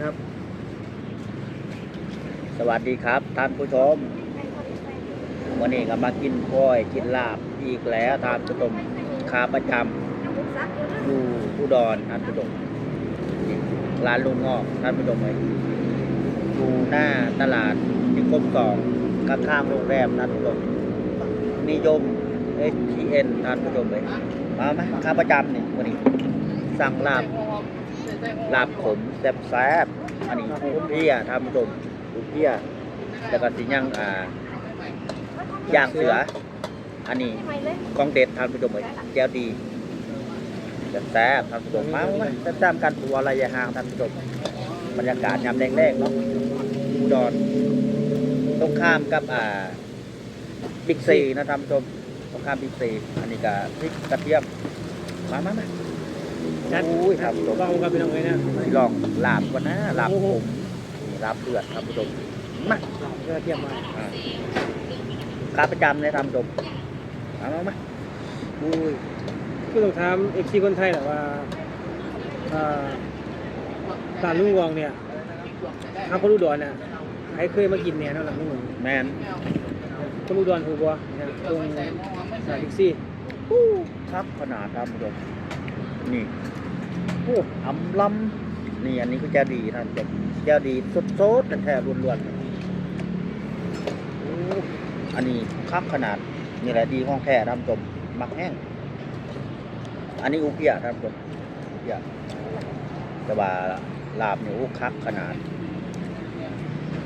ครับ สวัสดีครับท่านผู้ชม วันนี้ก็มากินกล้อยกินลาบอีกแล้วท่านผู้ชมขาประจำอยู่อุดรท่านผู้ชมร้านลุงงอกท่านผู้ชมเลยอยู่หน้าตลาดนิคมสองข้างๆโรงแรมท่านผู้ชมนิยม HTN ท่านผู้ชมเลยมาไหมขาประจำนี่วันนี้สั่งลาบ ลาบขมแซ่บๆอันนี้คุเพียท่านผู้ชมคุเพียแล้วก็สิย่างอ่าย่างเสือ อันนี้ของเด็ดท่านผู้ชมเลยแก้วดีแซ่บท่านผู้ชมมาไหมแซ่บๆกันตัวระยะห่างท่านผู้ชมบรรยากาศยามแรกๆเนาะอุดรตรงข้ามกับอ่าบิ๊กซีนะท่านผู้ชมตรงข้ามบิ๊กซีอันนี้ก็พริกกระเทียมมามามา จัดอุ้ยครับผมลองกันพี่น้องเลยนะสิลองลาบก่อนนะลาบผมนี่ลาบเลือดครับผู้ชมมาเพื่อเทียมมาอ่าขาประจำเลยทำชมมามามาอุ้ยคือต้องถามเอฟซีคนไทยแหละว่าอ่าร้านลุงวองเนี่ยทางคนอุดรเนี่ยใครเคยมากินเนี่ยเนาะหลังลุงวองแมนคนอุดรถูกบ่เนี่ยตรงสถานแท็กซี่อู้ครับขนาดครับผู้ชม นี่โอ้อำลำนี่อันนี้ก็จะดีท่านผู้ชมจะดีสดๆแท้ล้วนๆโอ้อันนี้คักขนาดนี่แหละดีห้องแท้ท่านผู้ชมมักแห้ง อันนี้อุเปียท่านจมอุเปียแต่ว่าลาบเนี่ยโอ้คักขนาด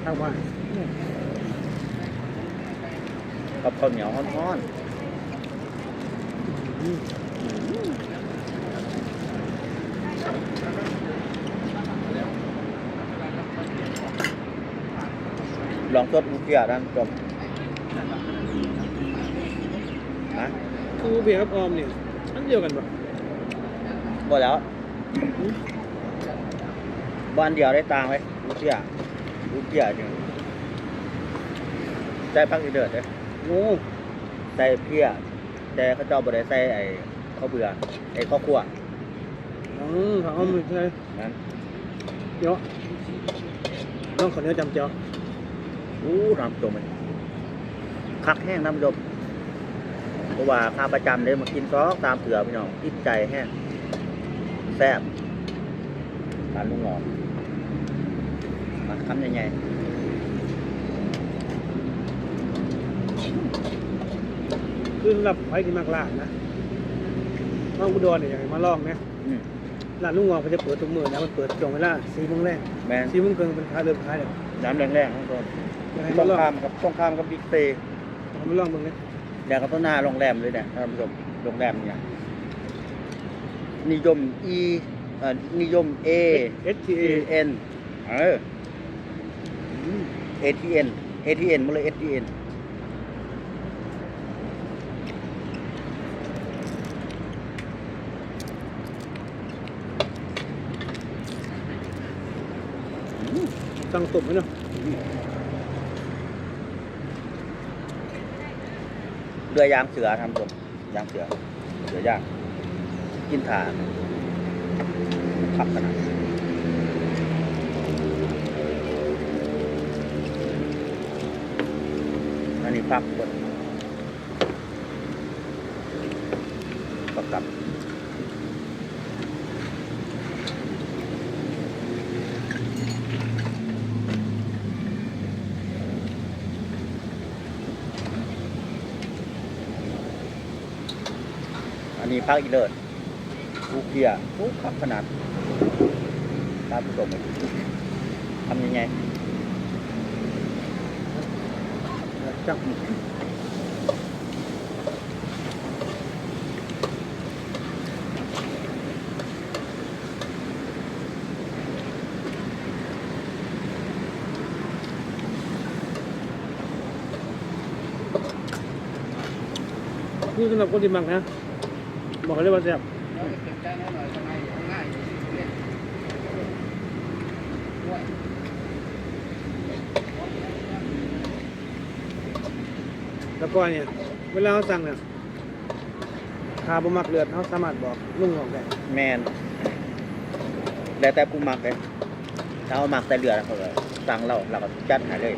ทางบ้ากับข้าวเหนียวร้อนๆลอง สดอุเปียท่นผู้ชมนะคือเบียร์กับออมเนี่ยอันเดียวกันปะหมดแล้วบ้านเดียวได้ตังค์ไหมอุเปียอุเปียจริงใจพักอีเดือดเลยโอ้ใส่เพี้ยแต่เขาเจ้าบ่ได้ใส่ไอ้ข้าวเบื่อไอ้ข้าวคั่วอืมถามออมเลยนั้นเดี๋ยวน้องขอเนื้อจำเจ้า อู้ทำจมเลยคักแห้งน้ำจมเพราะว่าข้าประจำเลยมากินซอกตามเสือพี่น้องติดใจแห้งแซ่บร้านลุงหงอกมาคำยังไงคือสำหรับใครที่มากลาบนะน้องอุดรเนี่ยอยากให้มาลองนะอืมร้านลุงวองเขาจะเปิดทุกมื้อนะมันเปิดช่วงเวลาสี่โมงแรกแมนสี่โมงครึ่งเป็นค้าเริ่มขายแล้วน้ำแรงๆทั้งตัวอยาก ให้ต้มาองลองข้ามกับต้องข้ามกับบิ๊กเซเอามาลองเบิ่งนะแล้วก็ต้นหน้าโรงแรมเลยเนี่ยท่านผู้ชมโรงแรมเนี่ยนิยม E เอ่อนิยม A เอสทีเอ ATN เออ ATN ATN มาเลย ATN ตั้งตุ่มไว้เนาะ เรือยางเสือทำผมยางเสือเสือย่างกินถ่านขับขนาดอันนี้พักบนประกับ อันนี้พักอีเลิศลูกเกียร์ลูกขับขนาดตามผสมเลยทำยังไงจับคือสำหรับคนที่มักนะ บอกเลยว่าแซ่บแล้วก็เนี่ย เวลาเขาสั่งเนี่ยคาบมักเลือดเขาสามารถบอกลุงของได้แมนแล้วแต่ผู้มักเลยถ้าเอาหมักใส่เรือแล้วเขาก็สั่งเราเราก็จัดใหายเลย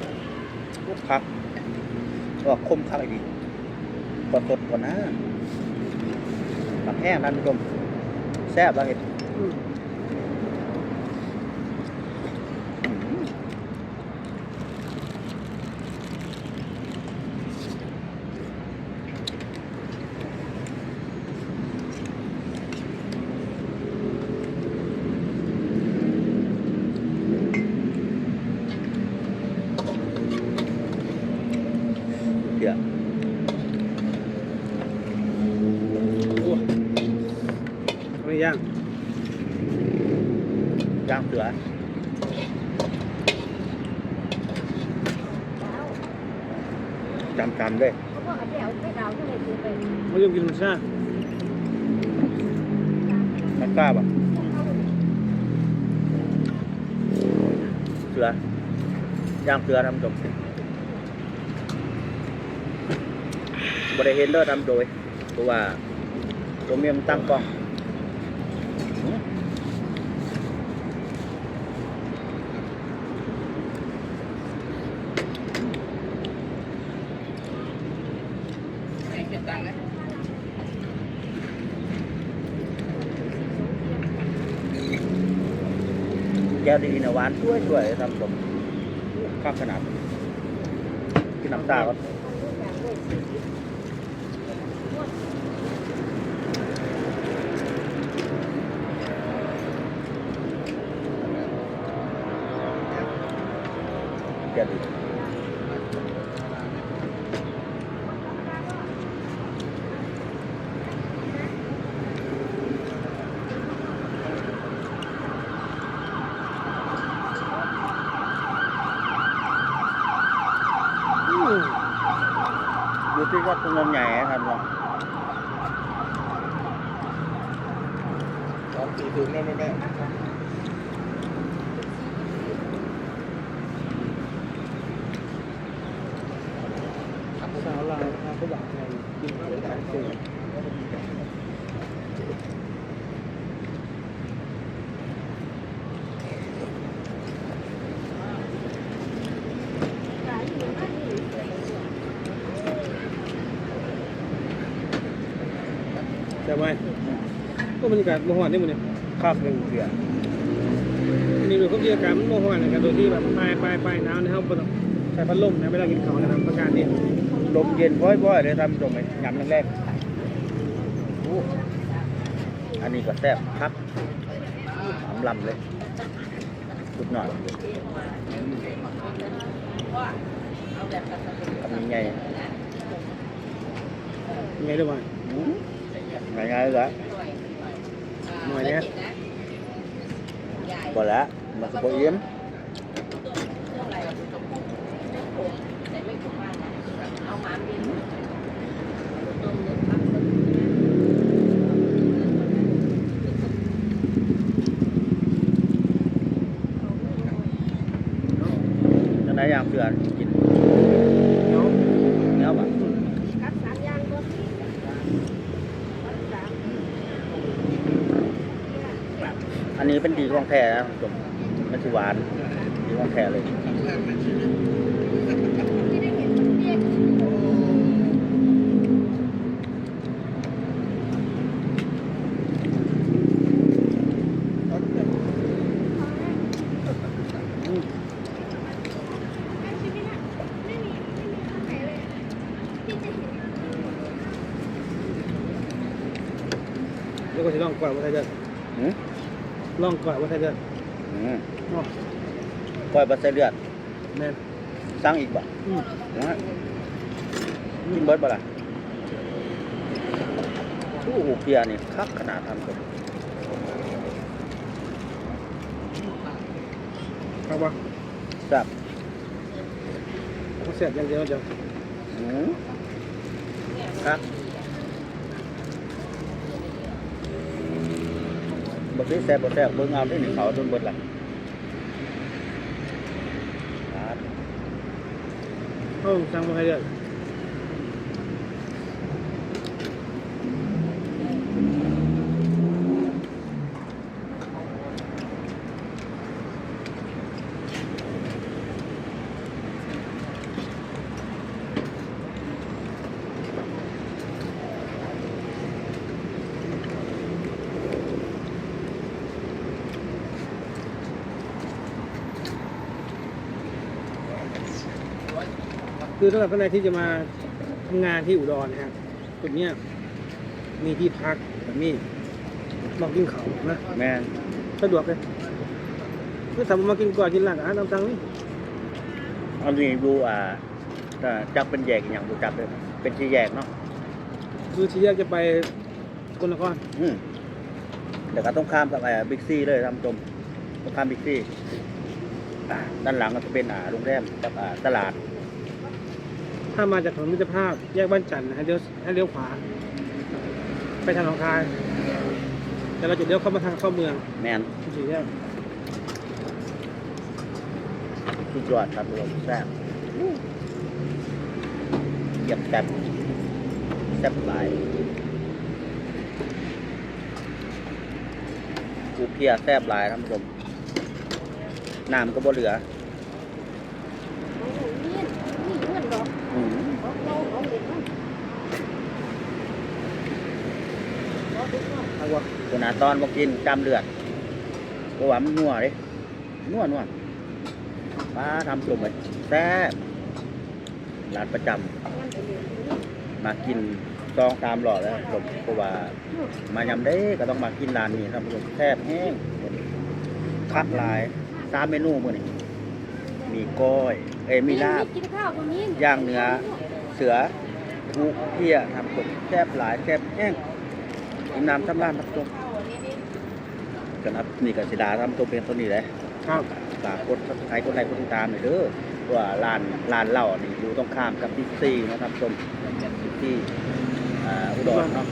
พักก็คมคักอีกดีกดสดก่อนนะับแห้งท่านผู้ชมแซ่บแล้วเห็ด อืม เดี๋ยว โอ้ไม่ย่าง ย่างเสือ จำจำด้วยไม่ยอมกินมันซ่ามันกล้าปะเสือย่างเสือทำจบบริเห็นเด้อทำโดยเพราะว่าตัวเมียมันตั้งกล้อง ก้วดีนะหวานช่วยช่วยทำผมข้าวขนาดกินน้ำตาก็แก้วดี อยู่ที่วัดพนมใหญ่ครับเนาะสองสี่ถุงนะแม่แม่สาวลาวนะครับเขาบอกไงกินเสือขายเสือ แต่ว่าก็บรรยากาศบ่ฮ้อนนี่มื้อนี้คาบหนึ่งเสืออันนี้ดูเขาบรรยากาศมันบ่ฮ้อนนะครับโดยที่แบบปลายปลายปลายหนาวนะครับบ่ต้องใช้พัดลมนะเวลากินข้าวนะครับประการนี้ลมเย็นบ่อยๆเลยทำตรงไหนยำแรกๆอู้อันนี้ก็แซ่บครับหอมลำเลยสุดหน่อยทำยังไงยังไงด้วยว่าง่ายๆเหรอหน่อยเนี้ยบ่ละ มันก็บ่เอี่ยมจังไดอย่างเสือกิน เนาะ เนื้อบ่ ห้องแพร่นะผมมันคือหวานที่ห้องแพร่เลยแล้วก็จะต้องกวาดว่าใครจะ ลองก่อนว่าไทยเด้ออืมอ๋อก้อยบะไส้เลือดแม่นสั่งอีกบ่อืมนะกินเบิดบ่ล่ะโอ้โหเกียร์นี่คักขนาดทำกับครับว่าแซ่บเขาเสียบอย่างเดียวจะอืมคัก บ่ได้แซ่บบ่แซ่บเบิ่งเอาได้หนึ่งเขาจนเบิดละโอ้สั่งมาให้เด้อ คือสำหรับท่านใดที่จะมาทำงานที่อุดรนะครับจุดเนี้ยมีที่พักแบบนี้มากินเขาวนะแม่นสะดวกเลยไม่ทำมากินก่อนกินหลังอาหารตามสั่งนี่อันนี้ดูอ่าอ่าจักเป็นแยกอหย่างบูจักเลยเป็นที่แยกเนาะคือที่แรกจะไปสกลนครอืมเดี๋ยวก็ต้องข้ามกับอ่าบิ๊กซีเลยท่านผู้ชมต้องข้ามบิ๊กซีอ่าด้านหลังก็จะเป็นอ่าโรงแรมกับอ่าตลาด ถ้ามาจากถนนมิตรภาพแยกบ้านจันทร์ให้เลี้ยวให้เลี้ยวขวา ไปทางหนองคาย แต่เราจะเลี้ยวเข้ามาทางเข้าเมืองแมนสี่แยกสุดยอดครับทุกคนแซ่บเยี่ยมแซ่บแซ่บหลายกูเพียแซ่บหลายท่านผู้ชมน้ำก็บ่เหลือ โอ้โหนี่นี่เงินดอก อืม ของเราของเด็กมันเอา ไปก่อนเอาวะขนาดตอนมากินจำเลือดเพราะว่ามันนัวเลยนัวนัวป้าทำจุ่มเลยแซ่บร้านประจำเงินไปเรียนนี่มากินซองตามหลอดแล้วผมเพราะว่ามายำเด้ก็ต้องมากินร้านนี้ครับผมแซ่บแห้งคักหลายสามเมนูมื้อนี้มีก้อย เอ้ยมีลาบกินข้าวตรงนี้ย่างเนื้อ เสือผูเพียทำผมแซ่บหลายแซ่บแห้ง กินน้ำสำราญครับผมกันครับนี่ก็สิดาทำตัวเป็นตัวนี้เลยครับฝากกดซับสไครต์กดไลค์กดติดตามหน่อยเด้อเพราะว่าร้านร้านเหล้านี่อยู่ตรงข้ามกับบิ๊กซีนะครับชมบิ๊กซีอ่าอุดรเนาะ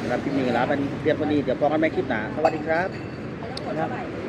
สำหรับคลิปนี้ก็ลาไปเพียงเท่านี้เดี๋ยวพบกันใหม่คลิปหน้าสวัสดีครับครับ